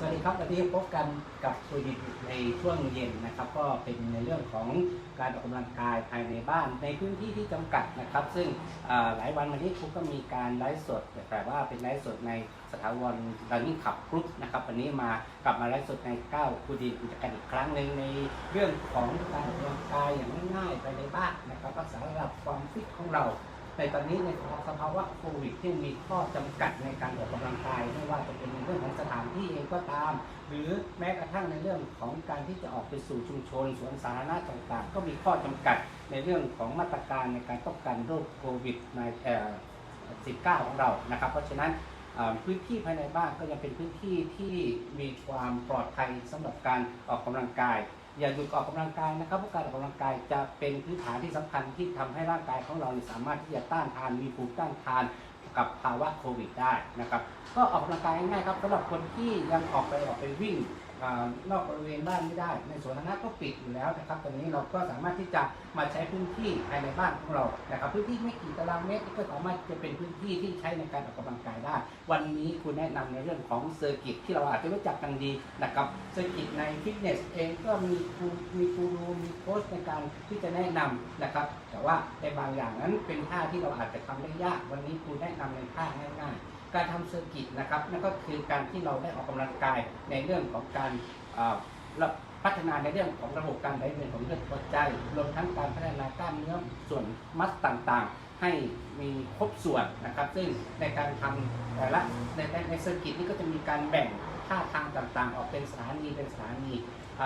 สวัสดีครับวันนี้พบกันกับคุยดิบในช่วงเย็นนะครับ ก็เป็นในเรื่องของการออกกำลังกายภายในบ้าน ในพื้นที่ที่จำกัดนะครับ ซึ่งหลายวันมานี้ครูก็มีการไลฟ์สดแต่ว่าเป็นไลฟ์สดในสถาบันดันนี่ขับกรุ๊ปนะครับวันนี้มากลับมาไลฟ์สดในเก้าคุยดิบกันอีกครั้งหนึ่งในเรื่องของการออกกำลังกายอย่างง่ายๆภายในบ้านนะครับรักษาระดับความฟิตของเรา ในตอนนี้ในสภาวะโควิดที่มีข้อจำกัดในการออกกำลังกายไม่ว่าจะเป็นในเรื่องของสถานที่เองก็ตาม หรือแม้กระทั่งในเรื่องของการที่จะออกไปสู่ชุมชนสวนสาธารณะต่างๆ ก็มีข้อจำกัดในเรื่องของมาตรการในการป้องกันโรคโควิดในเอ่อ19ของเรานะครับ เพราะฉะนั้นพื้นที่ภายในบ้านก็ยังเป็นพื้นที่ที่มีความปลอดภัยสำหรับการออกกำลังกาย อย่าหยุดออกกำลังกายนะครับเพราะการออกกำลังกายจะเป็นพื้นฐานที่สำคัญที่ทำให้ร่างกายของเราสามารถที่จะต้านทานมีภูมิต้านทานกับภาวะโควิดได้นะครับ ก็ออกกำลังกายง่ายๆครับสำหรับคนที่ยังออกไปออกไปวิ่ง นอกบริเวณบ้านไม่ได้ ในสวนสาธารณะก็ปิดอยู่แล้วนะครับตอนนี้เราก็สามารถที่จะมาใช้พื้นที่ภายในบ้านของเรานะครับพื้นที่ไม่กี่ตารางเมตรก็สามารถจะเป็นพื้นที่ที่ใช้ในการออกกำลังกายได้ วันนี้คุณแนะนำในเรื่องของเซอร์กิตที่เราอาจจะรู้จักกันดีนะครับเซอร์กิตในฟิตเนสเองก็มีครูมีครูรูมีโค้ชในการที่จะแนะนำนะครับ แต่ว่าในบางอย่างนั้นเป็นท่าที่เราอาจจะทำได้ยาก วันนี้ครูแนะนำในท่าง่ายๆ การทำเซอร์กิตนะครับนั่นก็คือการที่เราได้ออกกำลังกายในเรื่องของการอ่อระพัฒนาในเรื่องของระบบการไหลเวียนของเลือดหัวใจรวมทั้งการพัฒนากล้ามเนื้อส่วนมัดต่างๆ ให้มีครบส่วนนะครับ ซึ่งในการทำแต่ละในในเซอร์กิตนี้ก็จะมีการแบ่งท่าทางต่างๆ ออกเป็นสถานีเป็นสถานี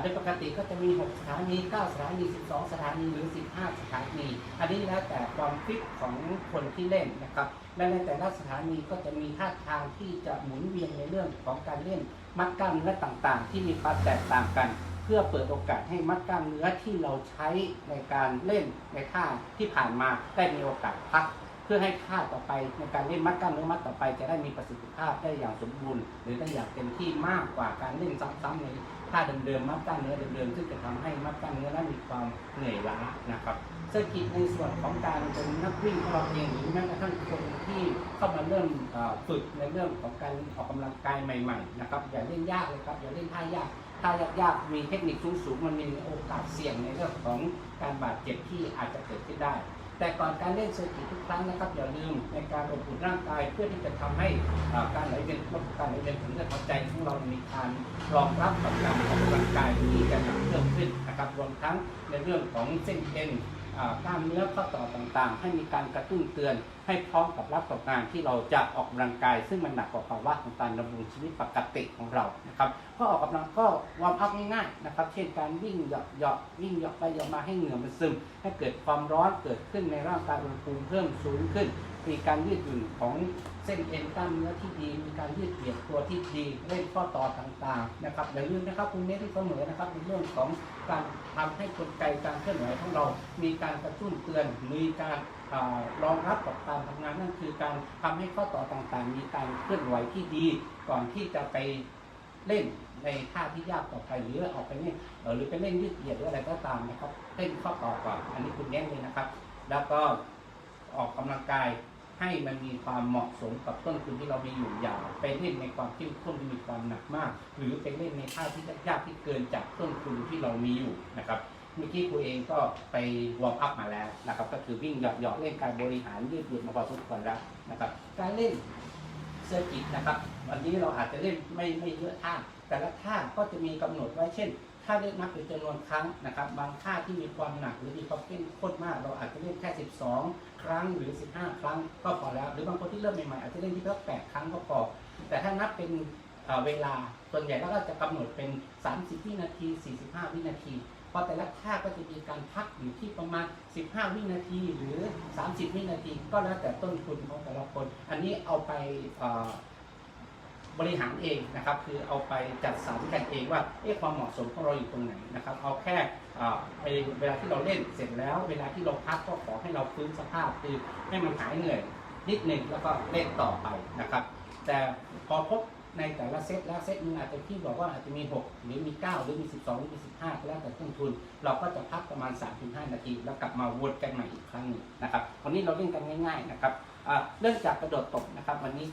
โดยปกติก็จะมี 6 สถานี 9 สถานี 12 สถานี หรือ 15 สถานี อันนี้แล้วแต่ความฟิตของคนที่เล่นนะครับและในแต่ละสถานีก็จะมีท่าทางที่จะหมุนเวียนในเรื่องของการเล่นมัดกล้ามเนื้อต่างๆ ที่มีความแตกต่างกัน เพื่อเปิดโอกาสให้มัดกล้ามเนื้อที่เราใช้ในการเล่นในท่าที่ผ่านมาได้มีโอกาสพัก เพื่อให้ท่าต่อไปในการเล่นมัดกล้ามเนื้อมัดต่อไป จะได้มีประสิทธิภาพได้อย่างสมบูรณ์ หรือได้อย่างเต็มที่มากกว่าการเล่นซ้ำๆในท่าเดิมๆมัดกล้ามเนื้อเดิมๆซึ่งจะทำให้มัดกล้ามเนื้อนั้นมีความเหนื่อยล้านะครับเซอร์กิตในส่วนของการเป็นนักวิ่งของเราเองหรือแม้กระทั่งคนที่เข้ามาเริ่มเอ่อฝึกในเรื่องของการออกกำลังกายใหม่ๆนะครับอย่าเล่นยากเลยครับอย่าเล่นท่ายากถ้ายากๆมีเทคนิคสูงๆมันมีโอกาสเสี่ยงในเรื่องของการบาดเจ็บที่อาจจะเกิดขึ้นได้ แต่ก่อนการเล่นเซอร์กิตทุกครั้งนะครับอย่าลืมในการอบอุ่นร่างกายเพื่อที่จะทำให้การไหลเวียนของการไหลเวียนของเลือดหัวใจของเรามีการรองรับกับการออกกำลังกายที่จะหนักเพิ่มขึ้นนะครับรวมทั้งในเรื่องของเส้นเอ็น กล้ามเนื้อข้อต่อต่างๆ ให้มีการกระตุ้นเตือน ให้พร้อมกับรับกับงานที่เราจะออกกำลังกาย ซึ่งมันหนักกว่าภาวะของการดำรงชีวิตปกติของเรานะครับก็ออกกำลังก็วอร์มอัพง่ายๆนะครับเช่นการวิ่งเหยาะเหยาะวิ่งเหยาะไปเหยาะมาให้เหงื่อมันซึม ให้เกิดความร้อนเกิดขึ้นในร่างกายอุณหภูมิเพิ่มสูงขึ้น มีการยืดหยุ่นของเส้นเอ็นกล้ามเนื้อที่ดี มีการยืดเหยียดตัวที่ดีเล่นข้อต่อต่างๆนะครับอย่าลืมนะครับคุณเน้นที่เสมอนะครับในเรื่องของการทำให้กลไกการเคลื่อนไหวของเรา มีการกระตุ้นเตือนมีการรองรับกับการทำงานนั่นคือการทำให้ข้อต่อต่างๆ มีการเคลื่อนไหวที่ดี ก่อนที่จะไปเล่นในท่าที่ยากต่อไปหรือออกไปเนี่ยหรือไปเล่นยืดเหยียดหรืออะไรก็ตามนะครับเล่นข้อต่อก่อนอันนี้คุณเน้นเลยนะครับ แล้วก็ออกกำลังกาย ให้มันมีความเหมาะสมกับต้นทุนที่เรามีอยู่อย่าไปเล่นในความเข้มข้นที่มีความหนักมาก หรือไปเล่นในท่าที่ยากที่เกินจากต้นทุนที่เรามีอยู่นะครับเมื่อกี้ครูเองก็ไปวอร์มอัพมาแล้วนะครับก็คือวิ่งหยาะๆเล่นการบริหารยืดหยียดมาพอสมควรแล้วนะครับการเล่นเซอร์กิตนะครับวันนี้เราอาจจะเล่นไม่ไม่เยอะท่าแต่ละท่าก็จะมีกำหนดไว้เช่น ถ้าเล่นนับเป็นจำนวนครั้งนะครับ บางท่าที่มีความหนักหรือมีความเข้มข้นมาก เราอาจจะเล่นแค่ 12 ครั้งหรือ 15 ครั้งก็พอแล้ว หรือบางคนที่เริ่มใหม่ๆอาจจะเล่นที่แค่8ครั้งก็พอ แต่ถ้านับเป็นเวลาส่วนใหญ่แล้วก็จะกำหนดเป็น 30 วินาที 45 วินาที เพราะแต่ละท่าก็จะมีการพักอยู่ที่ประมาณ 15 วินาทีหรือ 30 วินาที ก็แล้วแต่ต้นทุนของแต่ละคน อันนี้เอาไป บริหารเองนะครับคือเอาไปจัดสรรกันเองว่าเอ๊ะความเหมาะสมของเราอยู่ตรงไหนนะครับเอาแค่เวลาที่เราเล่นเสร็จแล้ว เวลาที่เราพักก็ขอให้เราฟื้นสภาพคือให้มันหายเหนื่อยนิดหนึ่งแล้วก็เล่นต่อไปนะครับ แต่พอพบในแต่ละเซตแล้วเซตนึงอาจจะที่บอกว่าอาจจะมี 6 หรือมี 9 หรือมี 12 หรือมี 15ก็แล้วแต่ต้นทุน เราก็จะพักประมาณ 3-5 นาที แล้วกลับมาวนกันใหม่อีกครั้งหนึ่งนะครับวันนี้เราเล่นกันง่าย ๆ นะครับเริ่มจากกระโดดตบนะครับ วันนี้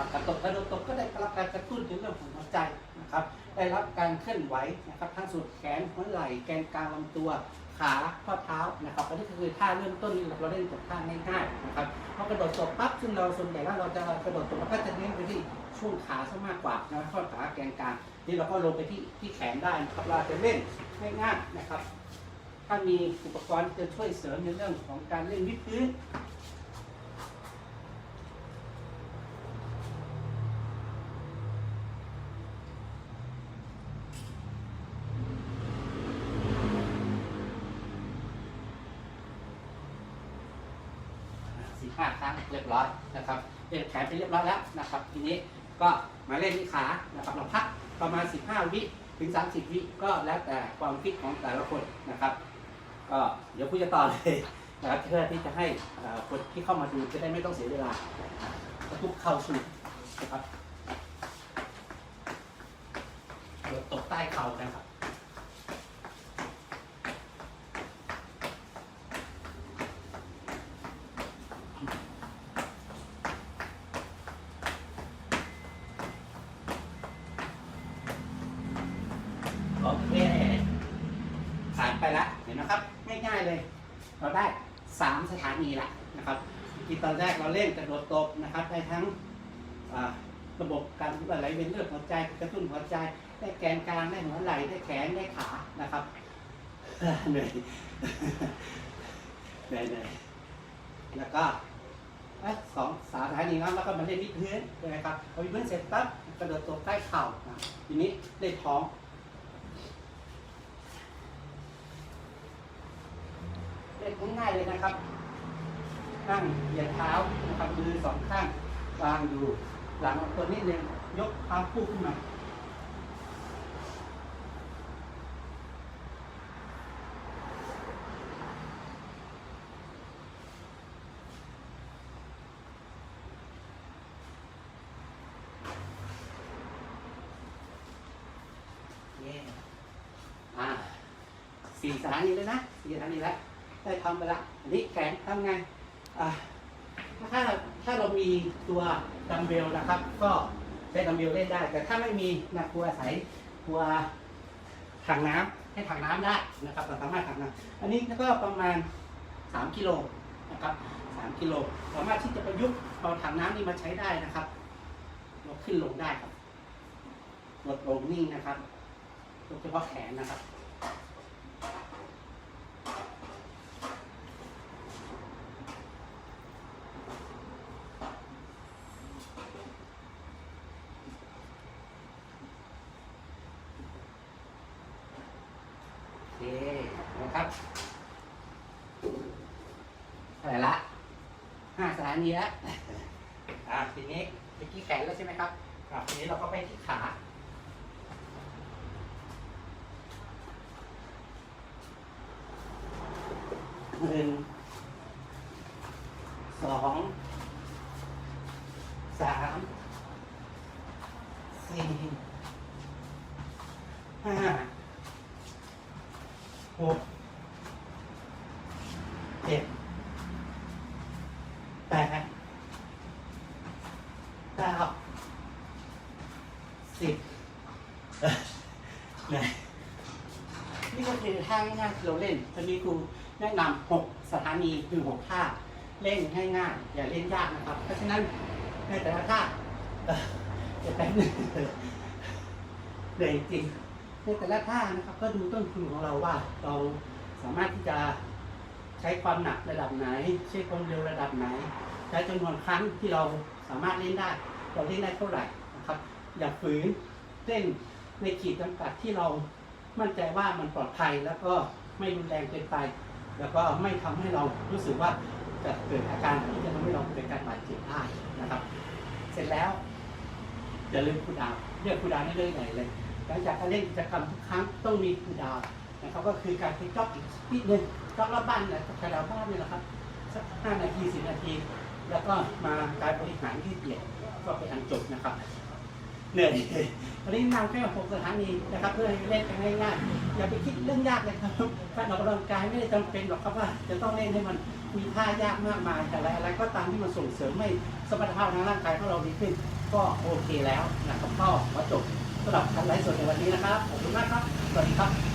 ับกระตกกระโดดตกก็ได้รับการกระตุ้นในเรื่องของหัวใจนะครับ ได้รับการเคลื่อนไหวนะครับทั้งสุดแขนหัวไหล่แกนกลางลำตัวขาข้อเท้านะครับอันนี้ก็คือท่าเริ่มต้นที่เราเล่นกับท่าง่ายๆนะครับพอกระโดดตกปั๊บซึ่งเราส่วนใหญ่แล้วเราจะกระโดดตกเราก็จะเน้นไปที่ช่วงขาซะมากกว่านะข้อขาแกนกลางนี่เราก็ลงไปที่ที่แขนได้นะครับเราจะเล่นง่ายๆนะครับ ถ้ามีอุปกรณ์จะช่วยเสริมในเรื่องของการเล่นวิดพื้น สี่ห้าครั้งเรียบร้อยนะครับเล่นแขนไปเรียบร้อยแล้วนะครับทีนี้ก็มาเล่นที่ขานะครับเราพักประมาณ 15 วิถึง 30 วิก็แล้วแต่ความฟิตของแต่ละคนนะครับก็เดี๋ยวพูดจะต่อเลยนะครับเพื่อที่จะให้คนที่เข้ามาดูจะได้ไม่ต้องเสียเวลาทุกเข้าสู่นะครับตกใต้เข่ากันครับ โอเคผ่านไปละเห็ นะครับง่ายๆเลย เราได้ 3 สถานีละนะครับที่ตอนแรกเราเล่นกระโดดตบนะครับได้ทั้งระบบการไหลเวียนเลือดหัวใจกระตุ้นหัวใจ ได้แกนกลางได้หัวไหล่ได้แขนได้ขานะครับเหนื่อยเหนื่อยเหนื่อยแล้วก็เอ้ยสองสถานีนั้นแล้วก็มาเล่นที่พื้นใช่ไหมครับพอวิดพื้นเสร็จปั๊บกระโดดตบใต้เข่าอะทีนี้เล่นท้อง เล่น ง่ายๆเลยนะครับ นั่งเหยียดเท้านะครับมือสองข้างวางอยู่ หลังตัวนิดนึงยกเท้าคู่ขึ้นมาเย้อ่าสี่สถานีเลยนะสี่สถานีแล้ว ได้ทำไปละอันนี้แขนทำไงอ่าถ้าถ้าเรามีตัวดัมเบลนะครับ ก็ใช้ดัมเบลเล่นได้ แต่ถ้าไม่มีนะครัวอาศัยครัวถังน้ำให้ถังน้ำได้นะครับเราสามารถถังน้ำอันนี้ก็ประมาณ 3กิโลนะครับ3กิโลสามารถที่จะประยุกต์เอาถังน้ำนี้มาใช้ได้นะครับยกขึ้นลงได้ครับลดลงนิ่งนะครับโดยเฉพาะแขนนะครับ โอเคนะ ครับอะไรละห้าสถานีแล้วอะทีนี้เมื่อกี้แขนแล้วใช่ไหมครับอะทีนี้เราก็ไปที่ขาหนึ่งสองสามสี่ห้าหกเจ็ดแปดเก้าสิบเอ้ย ไหนนี่ก็คือท่าง่ายๆที่เราเล่นจะมีครูแนะนำหกสถานีคือหกท่าเล่นง่ายๆอย่าเล่นยากนะครับ เพราะฉะนั้นในแต่ละท่าเออเดี๋ยวแป๊บนึงเหนื่อยจริงในแต่ละท่านะครับ ก็ดูต้นทุนของเราว่า เราสามารถที่จะใช้ความหนักระดับไหน ใช้ความเร็วระดับไหน ใช้จำนวนครั้งที่เราสามารถเล่นได้ เราเล่นได้เท่าไหร่นะครับ อย่าฝืนเล่น ในขีดจำกัดที่เรามั่นใจว่ามันปลอดภัยแล้วก็ไม่รุนแรงเกินไป แล้วก็ไม่ทำให้เรารู้สึกว่าจะเกิดอาการที่จะทำให้เราเกิดการบาดเจ็บได้นะครับ เสร็จแล้วอย่าลืมคูดาวเรียกคูดาวได้เลยไหนเลยหลังจากการเล่นกิจกรรมทุกครั้งต้องมีคูดาวนะครับก็คือการไปจ็อกอีกนิดนึงจ็อกรอบบ้านนะแถวบ้านนี่แหละครับสักห้านาทีสิบนาที แล้วก็มาการบริหารที่เปลี่ยนก็ไปอันจบนะครับ เหนื่อยวันนี้นำแค่หกสถานีนะครับเพื่อให้เล่นกันง่ายๆอย่าไปคิดเรื่องยากเลยครับการออกกำลังกายไม่ได้จำเป็นหรอกครับว่า จะต้องเล่นให้มันมีท่ายากมากมายแต่อะไรอะไรก็ตามที่มันส่งเสริมให้สมรรถภาพทางร่างกายของเราดีขึ้น ก็โอเคแล้วนะครับก็มาจบสำหรับการไลฟ์สดในวันนี้นะครับขอบคุณมากครับสวัสดีครับ